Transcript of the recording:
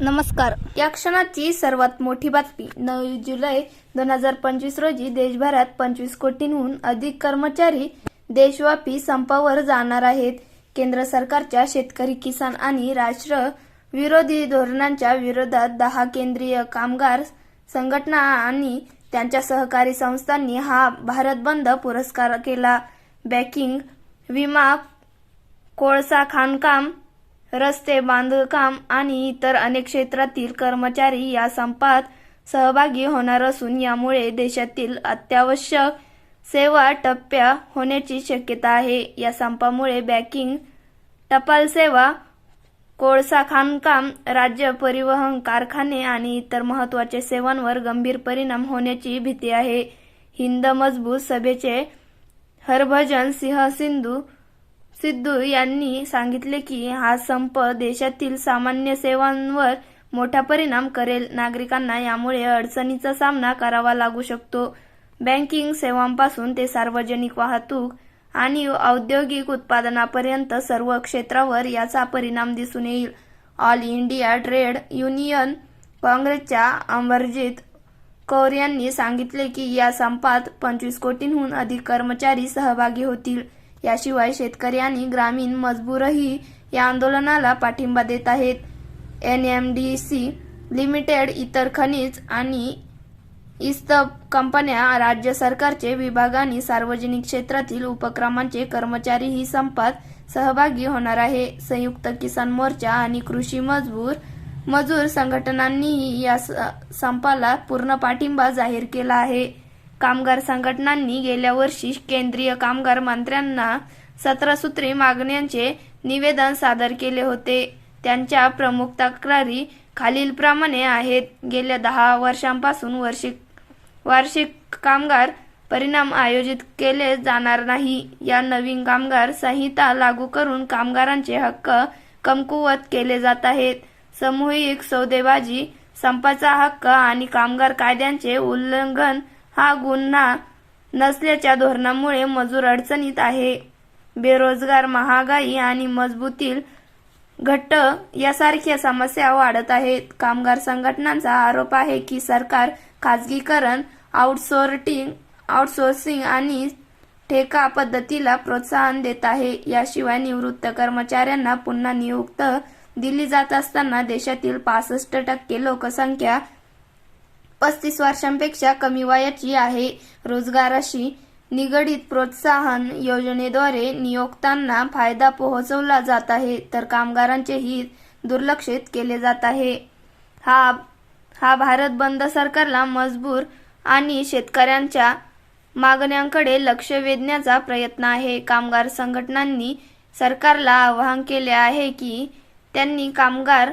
नमस्कार. या क्षणाची सर्वात मोठी बातमी. नऊ जुलै दोन हजार पंचवीस रोजी देशभरात पंचवीस कोटींहून अधिक कर्मचारी देशव्यापी संपावर जाणार आहेत. केंद्र सरकारच्या शेतकरी किसान आणि राष्ट्र विरोधी धोरणांच्या विरोधात दहा केंद्रीय कामगार संघटना आणि त्यांच्या सहकारी संस्थांनी हा भारत बंद पुरस्कार केला. बँकिंग विमा कोळसा खाणकाम रस्ते बांधकाम आणि इतर अनेक क्षेत्रातील कर्मचारी या संपात सहभागी होणार असून यामुळे देशातील अत्यावश्यक सेवा टप्प्या होण्याची शक्यता आहे. या संपामुळे बँकिंग टपाल सेवा कोळसा खाणकाम राज्य परिवहन कारखाने आणि इतर महत्त्वाच्या सेवांवर गंभीर परिणाम होण्याची भीती आहे. हिंद मजबूत सभेचे हरभजन सिंह सिंधू सिद्धू यांनी सांगितले की हा संप देशातील सामान्य सेवांवर मोठा परिणाम करेल. नागरिकांना यामुळे अडचणीचा सामना करावा लागू शकतो. बँकिंग सेवांपासून ते सार्वजनिक वाहतूक आणि औद्योगिक उत्पादनापर्यंत सर्व क्षेत्रावर याचा परिणाम दिसून येईल. ऑल इंडिया ट्रेड युनियन काँग्रेसच्या अमरजित कौर यांनी सांगितले की या संपात पंचवीस कोटींहून अधिक कर्मचारी सहभागी होतील. याशिवाय शेतकरी आणि ग्रामीण मजबूरही या आंदोलनाला पाठिंबा देत आहेत. N M D C limited इतर खनिज आणि इस्तप कंपन्या राज्य सरकारचे विभाग आणि सार्वजनिक क्षेत्रातील उपक्रमांचे कर्मचारीही संपात सहभागी होणार आहे. संयुक्त किसान मोर्चा आणि कृषी मजबूर मजूर संघटनांनीही या स- संपाला पूर्ण पाठिंबा जाहीर केला आहे. कामगार संघटनांनी गेल्या वर्षी केंद्रीय कामगार मंत्र्यांना सतरा सूत्री मागण्यांचे निवेदन सादर केले होते. त्यांच्या प्रमुख तक्रारी खालीलप्रमाणे आहेत. गेल्या दहा वर्षांपासून वार्षिक वार्षिक कामगार परिणाम आयोजित केले जाणार नाही. या नवीन कामगार संहिता लागू करून कामगारांचे हक्क कमकुवत केले जात आहेत. सामूहिक सौदेबाजी संपाचा हक्क आणि कामगार कायद्यांचे उल्लंघन हा गुन्हा नसल्याच्या धोरणामुळे मजूर अडचणीत आहे. बेरोजगार महागाई आणि मजबूतील घट्ट यासारख्या समस्या वाढत आहेत. कामगार संघटनांचा आरोप आहे की सरकार खाजगीकरण आउटसोर्टिंग आउटसोर्सिंग आणि ठेका पद्धतीला प्रोत्साहन देत आहे. याशिवाय निवृत्त कर्मचाऱ्यांना पुन्हा नियुक्त दिली जात असताना देशातील पासष्ट टक्के लोकसंख्या पस्तीस वर्षांपेक्षा कमी वयाची आहे. रोजगाराशी निगडीत प्रोत्साहन योजनेद्वारे नियोक्तांना फायदा पोहोचवला जात आहे तर कामगारांचे हित दुर्लक्षित केले जात आहे. हा हा भारत बंद सरकारला मजबूर आणि शेतकऱ्यांच्या मागण्यांकडे लक्ष वेधण्याचा प्रयत्न आहे. कामगार संघटनांनी सरकारला आवाहन केले आहे की त्यांनी कामगार